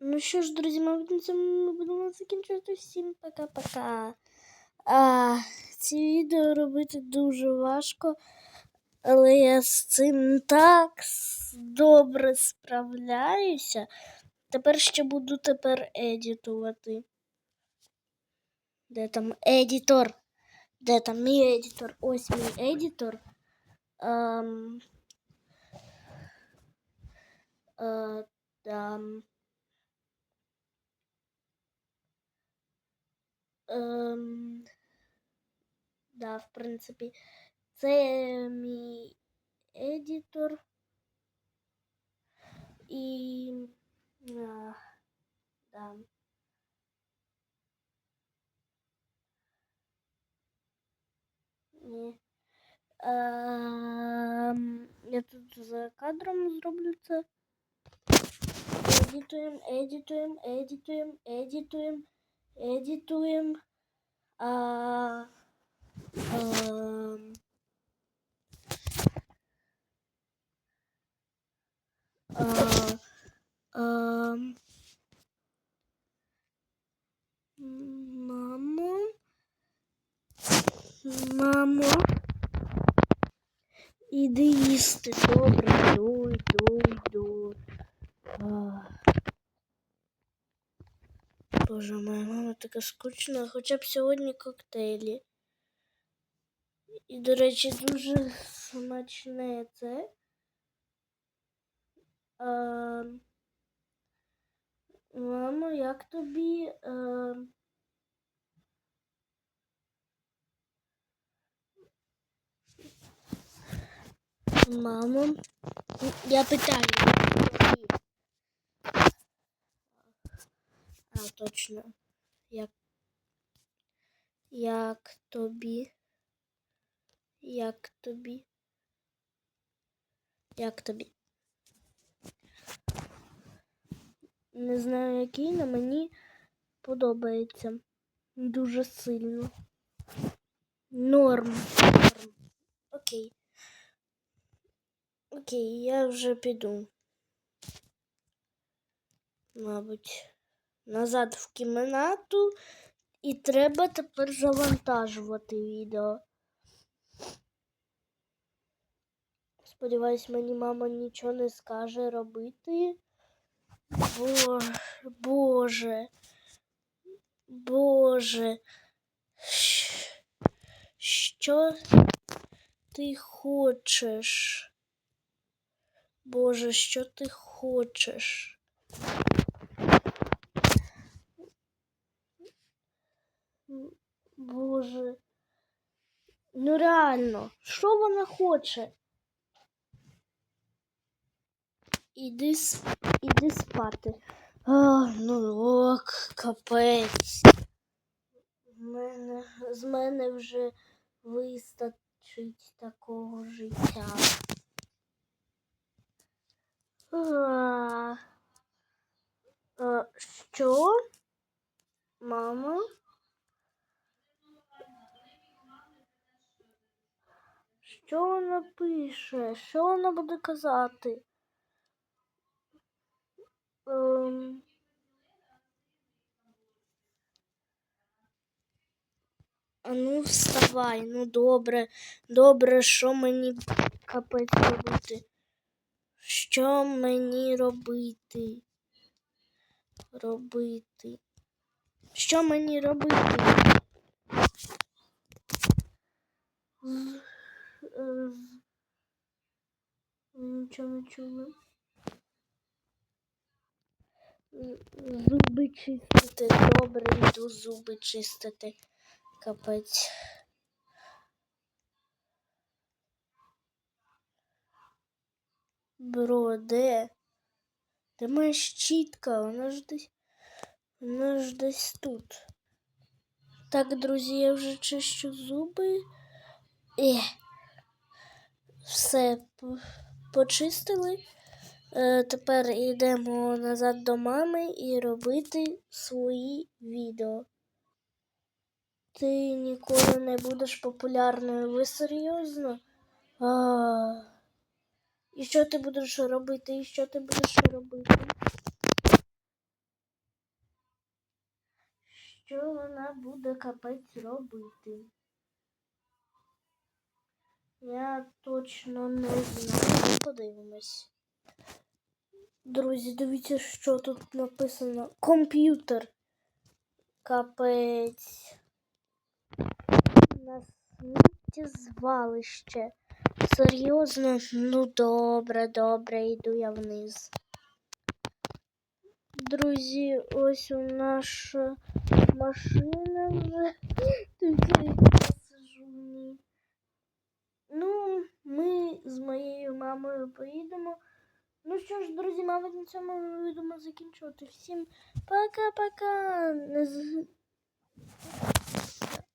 Ну що ж, друзі, мабуть, на цьому будемо закінчувати. Всім пока-пока. А, ці відео робити дуже важко, але я з цим так добре справляюся. Тепер ще буду тепер едітувати. Де там едітор? Де там мій едітор? Ось мій едітор. Ем, е, там. Ем, да, в принципі, це мій едітор. І. А, да. Ні. Ем, я тут за кадром зроблю це. Едітуємо, едітуємо, едітуємо, едітуємо, Едітуємо. А, ем, а, ем, мамо, мамо, іди їсти, добре, йду, йду, йду. А. Боже, моя мама така скучна, хоча б сьогодні коктейлі. І, до речі, дуже смачне це. А, мамо, як тобі? А, мамо, я питаю. тобі. А, точно. Як, як тобі? Як тобі? Як тобі? Не знаю, який, але мені подобається. Дуже сильно. Норм. Норм. Окей. Окей, я вже піду. Мабуть, назад в кімнату. І треба тепер завантажувати відео. Сподіваюсь, мені мама нічого не скаже робити. Боже, Боже, Боже. Що ти хочеш? Боже, що ти хочеш? Боже. Ну реально, що вона хоче? Іди, іди спати. А, ну ок, капець. Мене, з мене вже вистачить такого життя. А, а, що? Мама? Що вона пише? Що вона буде казати? Ем... А ну вставай, ну добре, добре, що мені капець робити? Що мені робити? Робити? Що мені робити? З- е, з- Нічого не чула. М, Зуби чистити, добре, йду зуби чистити. Капець. Бро, де? Де моя щітка? Вона ж десь. Вона ж десь тут. Так, друзі, я вже чищу зуби. Е. Все почистили. Е, тепер йдемо назад до мами і робити свої відео. Ти ніколи не будеш популярною, ви серйозно? А. І що ти будеш робити? І що ти будеш робити? Що вона буде капець робити? Я точно не знаю. Подивимось. Друзі, дивіться, що тут написано. Комп'ютер. Капець. На сміттєзвалище. Серйозно? Ну добре, добре, йду я вниз. Друзі, ось у наша машина вже. Як я сижу. Ну, ми з моєю мамою поїдемо. Ну що ж, друзі, мабуть, на цьому будемо закінчувати. Всім пока-пока.